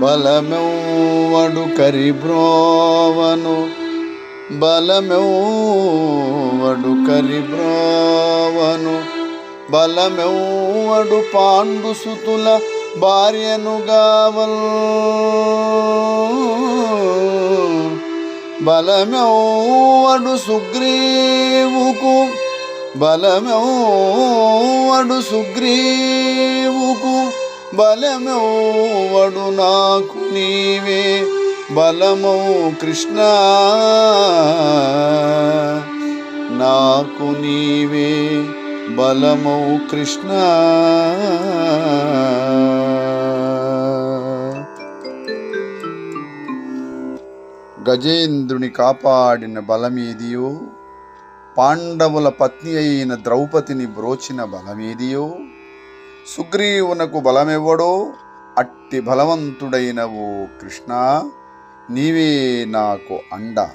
బలమెవ్వడు కరిబ్రోవను. బలమెవ్వడు కరిబ్రోవను. బలమెవ్వడు పాండు సుతుల భార్యను గావల్. బలమెవ్వడు సుగ్రీవుకు. బలమెవ్వడు సుగ్రీవు బలమౌవడు నాకు నీవే. బలమౌ కృష్ణ నాకు నీవే. బలమౌ కృష్ణ. గజేంద్రుని కాపాడిన బలమేదియో? పాండవుల పత్ని అయిన ద్రౌపదిని బ్రోచిన బలమేదియో? సుగ్రీవునకు బలమెవ్వడో? అట్టి బలవంతుడైనవు కృష్ణ. నీవే నాకు అండ.